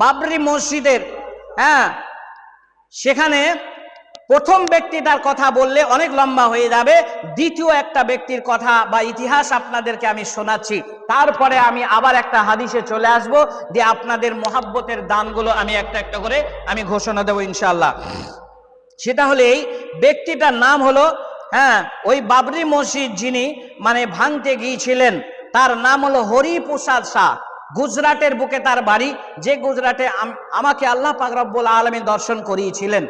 বাবরি মসজিদের হ্যাঁ? সেখানে প্রথম ব্যক্তিটার কথা বললে অনেক লম্বা হয়ে যাবে। দ্বিতীয় একটা ব্যক্তির কথা বা ইতিহাস আপনাদেরকে আমি শোনাচ্ছি। তারপরে আমি আবার একটা হাদিসে চলে আসব যে আপনাদের মহাব্বতের দানগুলো আমি একটা একটা করে আমি ঘোষণা দেবো ইনশাল্লাহ সেটা হলে এই, ব্যক্তিটার নাম হলো হ্যাঁ ওই বাবরি মসজিদ যিনি মানে ভাঙতে গিয়েছিলেন, তার নাম হলো হরিপ্রসাদ শাহ। গুজরাটের বুকে তার বাড়ি, যে গুজরাটে আম- আমাকে আল্লাহ পাক আলমী দর্শন করিয়েছিলেন।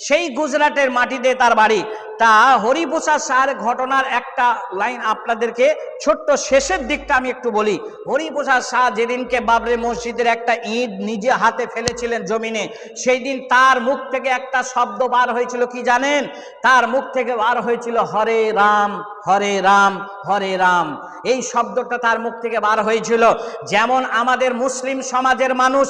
সেই গুজরাটের মাটিতে তার বাড়ি তা হরিপ্রসাদ শাহের ঘটনার একটা লাইন আপনাদেরকে ছোট্ট শেষের দিকটা আমি একটু বলি। হরিপ্রসাদ শাহ যেদিনকে বাবরি মসজিদের একটা ইট নিজে হাতে ফেলেছিলেন জমিনে সেই দিন তার মুখ থেকে একটা শব্দ বার হয়েছিল কি জানেন? তার মুখ থেকে বার হয়েছিল, হরে রাম হরে রাম হরে রাম। এই শব্দটা তার মুখ থেকে বার হয়েছিল। যেমন আমাদের মুসলিম সমাজের মানুষ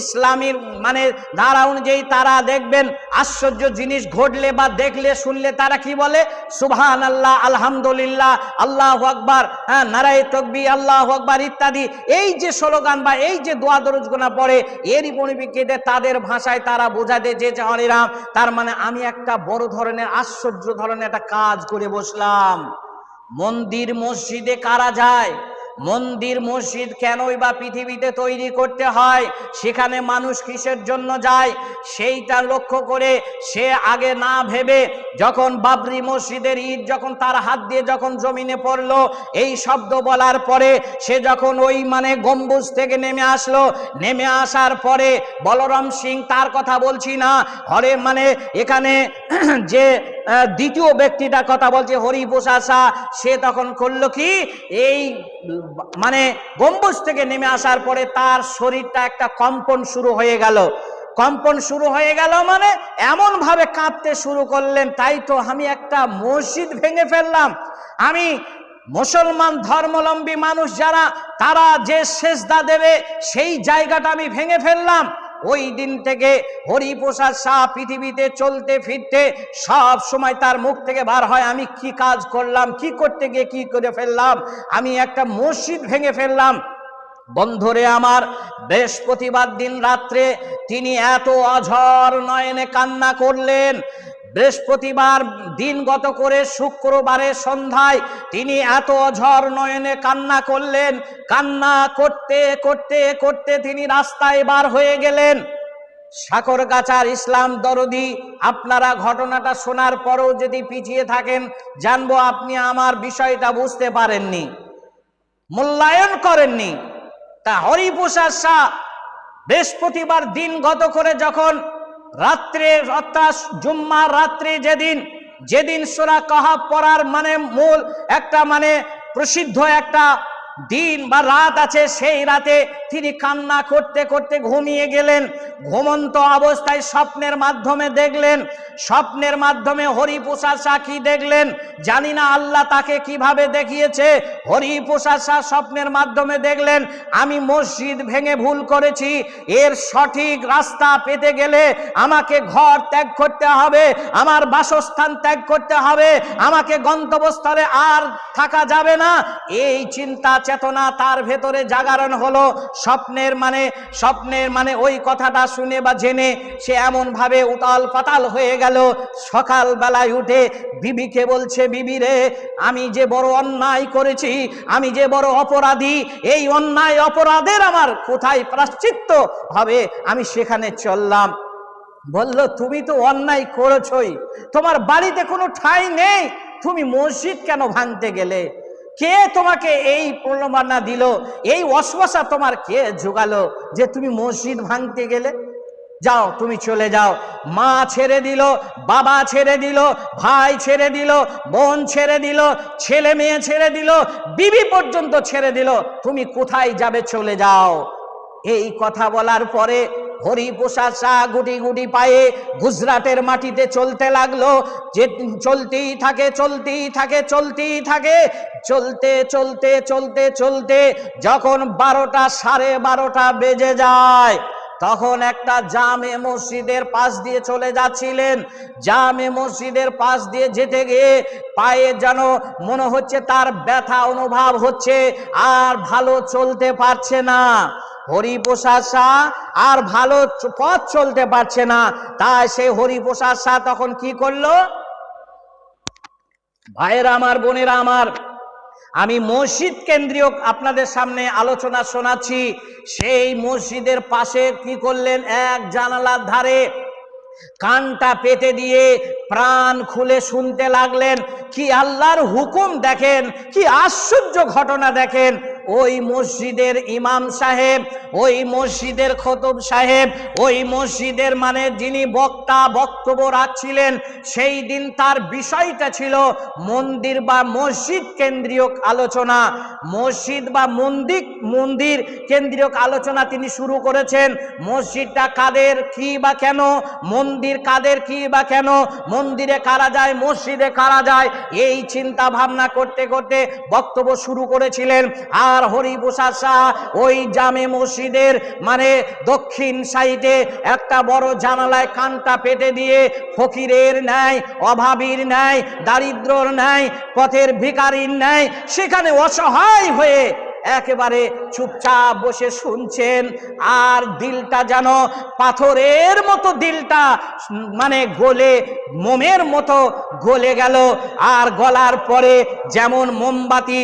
ইসলামীর মানে ধারা অনুযায়ী তারা দেখবেন, আশ্চর্য জিনিস ঘটলে বা দেখলে, শুনলে তারা কি বলে? সুবহান আল্লাহ আলহামদুলিল্লাহ, আল্লাহ আকবার হ্যাঁ নারায় তকবি আল্লাহ আকবার ইত্যাদি। এই যে স্লোগান বা এই যে দোয়া দরজগোনা পড়ে, এরই পরিপ্রেক্ষিতে তাদের ভাষায় তারা বোঝাতে যে যে হরে রাম তার মানে আমি একটা বড় ধরনের, আশ্চর্য ধরনের একটা কাজ করে বসলাম। মন্দির, মসজিদে কারা যায়? মন্দির, মসজিদ কেনই বা পৃথিবীতে তৈরি করতে হয়? সেখানে মানুষ কিসের জন্য যায়? সেইটা লক্ষ্য করে সে আগে না ভেবে যখন বাবরি মসজিদের ঈদ যখন তার হাত দিয়ে যখন জমিনে পড়ল, এই শব্দ বলার পরে সে যখন ওই মানে গম্বুজ থেকে নেমে আসলো, নেমে আসার পরে বলরাম সিং তার কথা বলছি না, হরে মানে এখানে যে দ্বিতীয় ব্যক্তিটা কথা বলছে হরিপ্রসাদ শাহ সে তখন করল কি? এই মানে গম্বুজ থেকে নেমে আসার পরে তার শরীরটা একটা কম্পন শুরু হয়ে গেল। কম্পন শুরু হয়ে গেল মানে এমন ভাবে কাঁপতে শুরু করলেন, তাই তো আমি একটা মসজিদ ভেঙে ফেললাম। আমি মুসলমান ধর্মলম্বী মানুষ যারা, তারা যে সেজদা দেবে, সেই জায়গাটা আমি ভেঙে ফেললাম। ওই দিন থেকে হরিপ্রসাদ শাহ পৃথিবীতে চলতে ফিরতে সব সময় তার মুখ থেকে বার হয়, আমি কি কাজ করলাম, কি করতে গিয়ে কি করে ফেললাম, আমি একটা মসজিদ ভেঙে ফেললাম। বন্ধরে আমার, বৃহস্পতিবার দিন রাত্রে তিনি এত অঝর নয়নে কান্না করলেন বৃহস্পতিবার দিনগত করে শুক্রবারে সন্ধ্যায় তিনি এত অঝর নয়নে কান্না করলেন। কান্না করতে করতে করতে তিনি রাস্তায় বার হয়ে গেলেন। সাকরগাছার ইসলাম দরদি, আপনারা ঘটনাটা শোনার পরেও যদি পিছিয়ে থাকেন, জানব আপনি আমার বিষয়টা বুঝতে পারেননি। মূল্যায়ন করেননি। তা হরিপ্রসাদ শাহ বৃহস্পতিবার দিন গত করে যখন রাত্রে, অর্থাৎ জুম্মার রাত্রে যেদিন যেদিন সোরা কাহাব পড়ার মানে মূল একটা মানে প্রসিদ্ধ একটা দিন বা রাত আছে সেই রাতে তিনি কান্না করতে করতে ঘুমিয়ে গেলেন। ঘুমন্ত অবস্থায় স্বপ্নের মাধ্যমে দেখলেন, স্বপ্নের মাধ্যমে শাহ কি দেখলেন জানি না, আল্লাহ তাকে কীভাবে দেখিয়েছে। হরিপ্রসাদ শাহ স্বপ্নের মাধ্যমে দেখলেন, আমি মসজিদ ভেঙে ভুল করেছি, এর সঠিক রাস্তা পেতে গেলে আমাকে ঘর ত্যাগ করতে হবে, আমার বাসস্থান ত্যাগ করতে হবে, আমাকে গন্তব্যস্থলে আর থাকা যাবে না। এই চিন্তা চেতনা তার ভেতরে জাগরণ হলো। স্বপ্নের মানে স্বপ্নের মানে ওই কথাটা শুনে বা জেনে সে এমন ভাবে উতাল পাতাল হয়ে গেল। সকাল বেলায় উঠে বিবিকে বলছে, বিবি রে, আমি যে বড় অন্যায় করেছি, আমি যে বড় অপরাধী, এই অন্যায় অপরাধের আমার কোথায় প্রাশ্চিত্য হবে? আমি সেখানে চললাম। বলল, তুমি তো অন্যায় করেছই। তোমার বাড়িতে কোনো ঠাঁই নেই। তুমি মসজিদ কেন ভাঙতে গেলে? কে তোমাকে এই প্রলোভনা দিল? এই অশ্বাসা তোমার কে জোগালো যে তুমি মসজিদ ভাঙতে গেলে? যাও, তুমি চলে যাও। মা ছেড়ে দিল, বাবা ছেড়ে দিল, ভাই ছেড়ে দিল, বোন ছেড়ে দিল, ছেলে মেয়ে ছেড়ে দিল, বিবি পর্যন্ত ছেড়ে দিল। তুমি কোথায় যাবে চলে যাও? এই কথা বলার পরে হরিপ্রসাদ শাহ গুটি গুটি পায়ে গুজরাটের মাটিতে চলতে লাগল। যে চলতেই থাকে চলতেই থাকে চলতেই থাকে, চলতে চলতে চলতে চলতে যখন বারোটা সাড়ে বারোটা বেজে যায়, তখন একটা জামে মসজিদের পাশ দিয়ে চলে যাচ্ছিলেন। জামে মসজিদের পাশ দিয়ে যেতে গিয়ে পায়ে যেন মনে হচ্ছে তার ব্যথা অনুভব হচ্ছে, আর ভালো চলতে পারছে না। হরিপ্রসাদ শাহ আর ভালো পথ চলতে পারছে না। তাই সেই হরিপ্রসাদ শাহ তখন কি করল? ভাইয়েরা আমার, বোনেরা আমার, আমি মসজিদ কেন্দ্রীয় আপনাদের সামনে আলোচনা শোনাচ্ছি। সেই মসজিদের পাশে কি করলেন? এক জানালার ধারে কানটা পেতে দিয়ে প্রাণ খুলে শুনতে লাগলেন, কি আল্লাহর হুকুম দেখেন, কি আশ্চর্য ঘটনা দেখেন। ওই মসজিদের ইমাম সাহেব, ওই মসজিদের খতব সাহেব, ওই মসজিদের মানে যিনি বক্তা বক্তব্য রাখছিলেন, সেই দিন তার বিষয়টা ছিল মন্দির বা মসজিদ কেন্দ্রীয় আলোচনা। মসজিদ বা মন্দির মন্দির কেন্দ্রীয় আলোচনা তিনি শুরু করেছেন। মসজিদটা কাদের, কি বা কেন? মন্দির কাদের, কি বা কেন? মন্দিরে কারা যায়, মসজিদে কারা যায়? এই চিন্তা ভাবনা করতে করতে বক্তব্য শুরু করেছিলেন। আর হরিপ্রসাদ শাহ ওই জামে মসজিদের মানে দক্ষিণ সাইডে একটা বড় জানালায় কানটা পেতে দিয়ে ফকিরের ন্যায়, অভাবীর ন্যায় দারিদ্রর ন্যায়, পথের ভিকারির ন্যায় সেখানে অসহায় হয়ে একেবারে চুপচাপ বসে শুনছেন আর দিলটা যেন পাথরের মতো দিলটা মানে গলে, মোমের মতো গলে গেল। আর গলার পরে যেমন মোমবাতি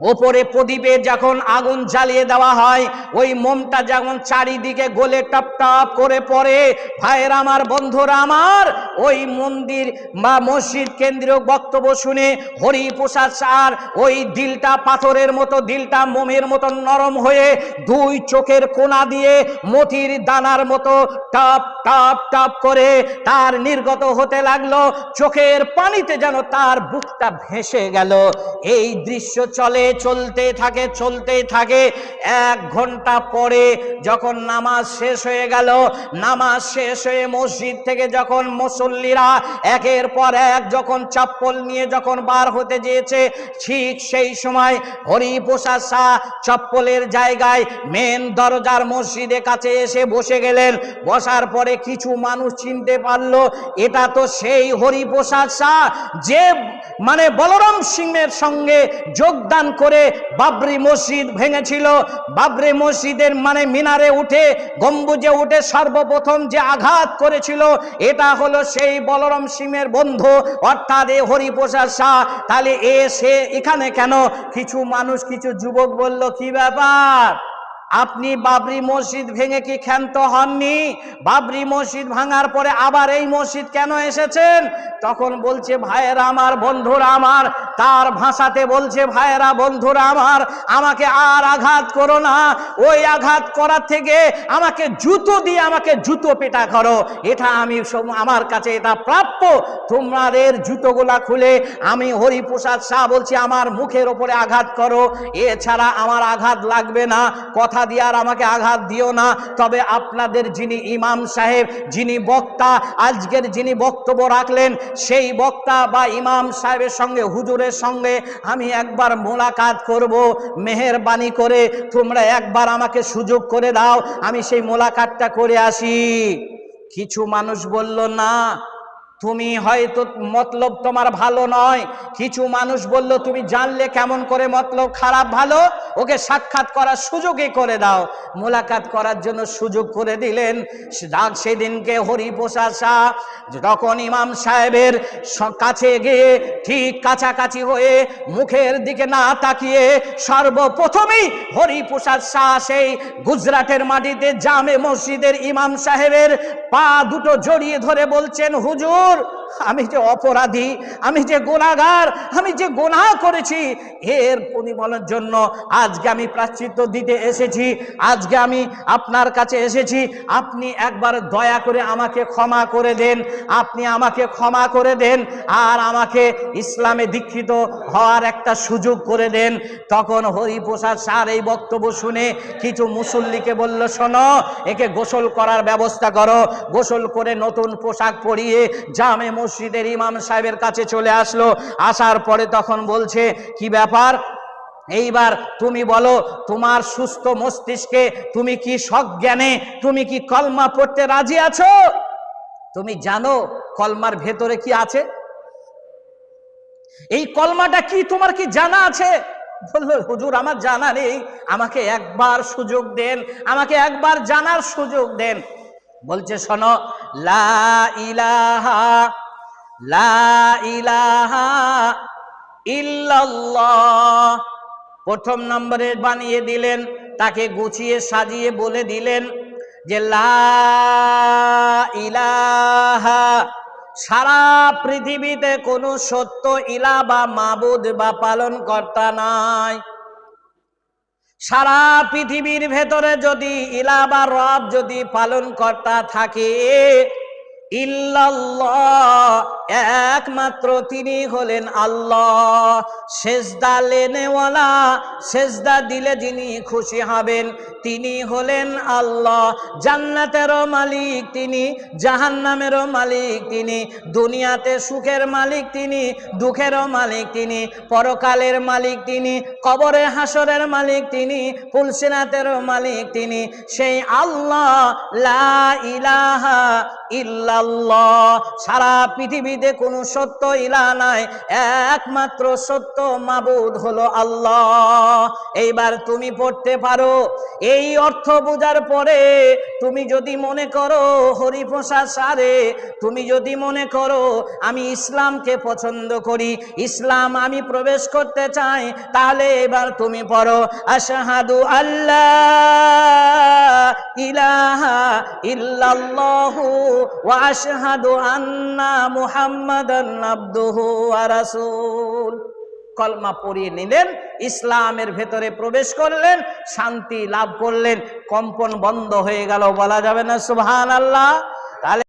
ওপরে প্রদীপে যখন আগুন জ্বালিয়ে দেওয়া হয়, ওই মোমটা যখন চারিদিকে গোলে টপ টপ করে পড়ে, ভাইয়ের আমার, বন্ধুরা আমার, ওই মন্দির বা মসজিদ কেন্দ্রীয় বক্তব্য শুনে হরিপ্রসাদ সার ওই দিলটা পাথরের মতো, দিলটা মোমের মতো নরম হয়ে দুই চোখের কোনা দিয়ে মতির দানার মতো টপ টপ টপ করে তার নির্গত হতে লাগল। চোখের পানিতে যেন তার বুকটা ভেসে গেল। এই দৃশ্য চলে চলতে থাকে চলতে থাকে। এক ঘণ্টা পরে যখন নামাজ শেষ হয়ে গেল, নামাজ শেষ হয়ে মসজিদ থেকে যখন মুসল্লিরা একের পর এক যখন চপ্পল নিয়ে যখন বার হতে চেয়েছে ঠিক সেই সময় হরিপ্রসাদ শাহ চপ্পলের জায়গায় মেন দরজার মসজিদের কাছে এসে বসে গেলেন। বসার পরে কিছু মানুষ চিনতে পারল, এটা তো সেই হরিপ্রসাদ শাহ যে মানে বলরাম সিংহের সঙ্গে যোগদান করে বাবরি মসজিদ ভেঙেছিল। বাবরি মসজিদের মানে মিনারে উঠে, গম্বুজে উঠে সর্বপ্রথম যে আঘাত করেছিল, এটা হলো সেই বলরাম সিমের বন্ধু, অর্থাৎ এ হরিপ্রসাদ শাহ। তাহলে এ, সে এখানে কেন? কিছু মানুষ, কিছু যুবক বলল, কি ব্যাপার? আপনি বাবরি মসজিদ ভেঙে কি ক্ষান্ত হননি? বাবরি মসজিদ ভাঙার পরে আবার এই মসজিদ কেন এসেছেন? তখন বলছে, ভাইয়েরা আমার, বন্ধুরা আমার তার ভাষাতে বলছে, ভাইয়েরা, বন্ধুরা আমার, আমাকে আর আঘাত করো না। ওই আঘাত করার থেকে আমাকে জুতো দিয়ে আমাকে জুতো পেটা করো। এটা আমি আমার কাছে এটা প্রাপ্য। তোমাদের জুতোগুলা খুলে আমি হরিপ্রসাদ শাহ বলছি, আমার মুখের ওপরে আঘাত করো। এছাড়া আমার আঘাত লাগবে না। কথা দিয়ে আর আমাকে আঘাত দিও না। তবে আপনাদের যিনি ইমাম সাহেব, যিনি বক্তা, আজকের যিনি বক্তব্য রাখলেন, সেই বক্তা বা ইমাম সাহেবের সঙ্গে হুজুরের সঙ্গে আমি একবার মোলাকাত করব, মেহেরবানি করে তোমরা একবার আমাকে সুযোগ করে দাও, আমি সেই মোলাকাতটা করে আসি। কিছু মানুষ বলল, না তুমি হয়তো মতলব তোমার ভালো নয়। কিছু মানুষ বলল, তুমি জানলে কেমন করে মতলব খারাপ ভালো? ওকে সাক্ষাৎ করার সুযোগই করে দাও। মোলাকাত করার জন্য সুযোগ করে দিলেন। যাক সেদিনকে হরিপ্রসাদ শাহ যখন ইমাম সাহেবের কাছে গিয়ে ঠিক কাছাকাছি হয়ে মুখের দিকে না তাকিয়ে সর্বপ্রথমেই হরিপ্রসাদ শাহ সেই গুজরাটের মাটিতে জামে মসজিদের ইমাম সাহেবের পা দুটো জড়িয়ে ধরে বলছেন, হুজুর diyor আমি যে অপরাধী, আমি যে গোনাগার, আমি যে গোনা করেছি, এর পরিমলের জন্য আজকে আমি প্রাশ্চিত্য দিতে এসেছি, আজকে আমি আপনার কাছে এসেছি, আপনি একবার দয়া করে আমাকে ক্ষমা করে দেন, আপনি আমাকে ক্ষমা করে দেন, আর আমাকে ইসলামে দীক্ষিত হওয়ার একটা সুযোগ করে দেন। তখন হরিপ্রসাদ স্যার এই বক্তব্য শুনে কিছু মুসল্লিকে বলল, শোনো, একে গোসল করার ব্যবস্থা করো, গোসল করে নতুন পোশাক পরিয়ে জামে মসজিদের ইমাম সাহেবের কাছে চলে আসলো। আসার পরে তখন বলছে, কি ব্যাপার? এইবার তুমি বলো, তোমার সুস্থ মস্তিষ্কে তুমি কি সজ্ঞানে, তুমি কি কলমা পড়তে রাজি আছো? তুমি জানো কলমার ভেতরে কি আছে? এই কলমাটা কি তোমার কি জানা আছে? বলল, হুজুর, আমার জানা নেই। আমাকে একবার সুযোগ দেন, আমাকে একবার জানার সুযোগ দেন। বলছে, শোনো, লা ইলাহা প্রথম নম্বরে বানিয়ে দিলেন, তাকে গুছিয়ে সাজিয়ে বলে দিলেন যে ইলাহা, সারা পৃথিবীতে কোনো সত্য ইলা বা মাবুদ বা পালন কর্তা নাই। সারা পৃথিবীর ভেতরে যদি ইলা বা রব যদি পালন কর্তা থাকে ইল্লাল্লাহ, একমাত্র তিনি হলেন আল্লাহ। সেজদা লেনেওয়ালা, সেজদা দিলে যিনি খুশি হবেন, তিনি হলেন আল্লাহ। জান্নাতেরও মালিক তিনি, জাহান্নামেরও মালিক তিনি, দুনিয়াতে সুখের মালিক তিনি, দুঃখেরও মালিক তিনি, পরকালের মালিক তিনি, কবরে হাসরের মালিক তিনি পুলসিনাতেরও মালিক তিনি। সেই আল্লাহ লা ইলাহা ইল্লাল্লাহ সারা পৃথিবীতে কোনো সত্য ইলা নাই, একমাত্র সত্য মাবুদ হলো আল্লাহ। এইবার তুমি পড়তে পারো, এই অর্থ বোঝার পরে তুমি যদি মনে করো হরিপ্রসাদ সারে, তুমি যদি মনে করো আমি ইসলামকে পছন্দ করি, ইসলাম আমি প্রবেশ করতে চাই, তাহলে এবার তুমি পড়ো, আশাহাদু আল্লাহ ইলাহা ইল্লাল্লাহু ওয়া আশহাদু আন্না মুহাম্মাদান ওয়া রাসূল। কলমা পড়িয়ে নিলেন, ইসলামের ভেতরে প্রবেশ করলেন, শান্তি লাভ করলেন, কম্পন বন্ধ হয়ে গেল, বলা যাবে না, সুবহানাল্লাহ। তাহলে